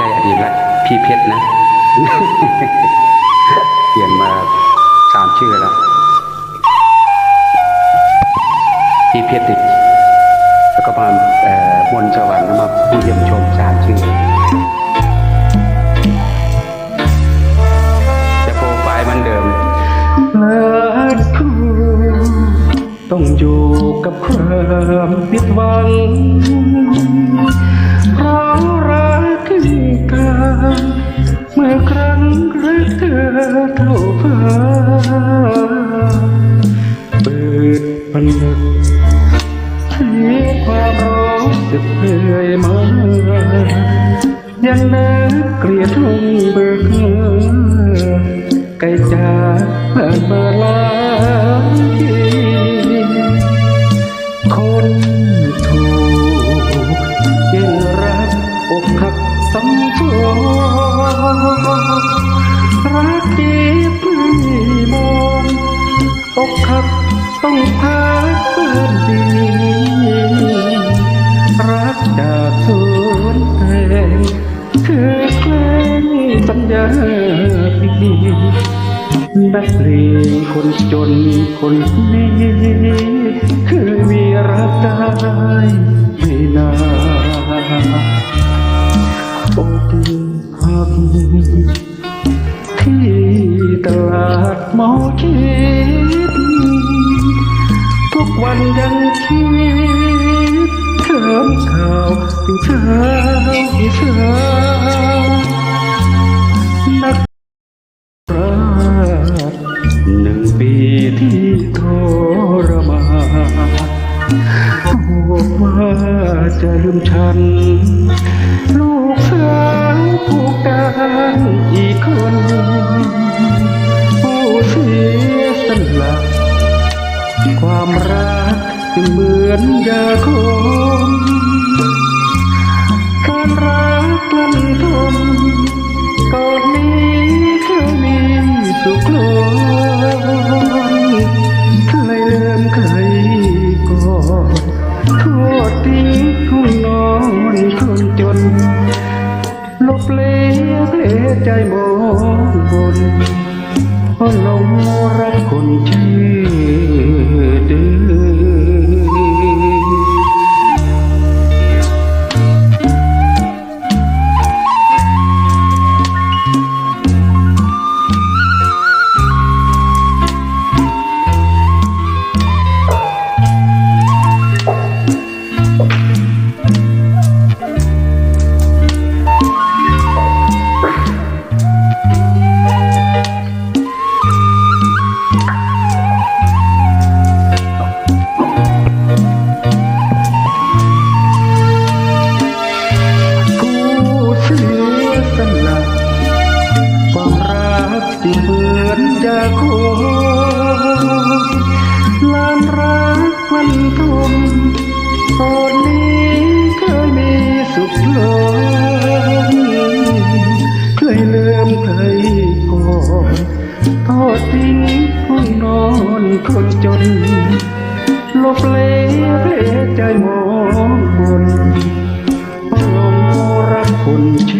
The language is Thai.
ช่อดีตละพี่เพชรนะ เปลี่ยนมาสามชื่อแล้ว พี่เพชรติดแล้วก็มาเออมนสวรรค์มาผู้เยี่ยมชมสามชื่อจะโปรไฟล์มันเดิมรักคู่ต้องอยู่กับความผิดหวัง เท่าฟ้าเปิดผนึกที่ความรู้สึกเหนื่อยมายังนึกเกลียดลงเบิกเงินไกลจากผ่านมาหลาย รักดีไม่มองอกหักต้องพักเพื่อนดีรักจากสวนแห่งเธอแกล้งสัญญาพี่นักเลงคนจนคนนี้เคยมีรักได้ไม่นาน ตลาดหมอคิดทุกวันยังคิดเขิมข่าวถึงเช้าที่เช้านักรักหนึ่งปีที่ทรมานบอกว่าจะลืมฉัน ลูกสาว ผู้การอีกคน ผู้เสียสละความรักจึงเหมือนยาคมการรักกลั้นทนก่อนนี้เคยมีสุขล้ ลบเลี้ยใจมองบน มือนยาโคลานรักมันทมตอนนี้เคยมีสุขล้นเคยเลื่อมเคยก่อนทอดทิ้งห้องนอนคนจนลบเลี้ยใจมองบนเพราะหลงรักคนชื่อ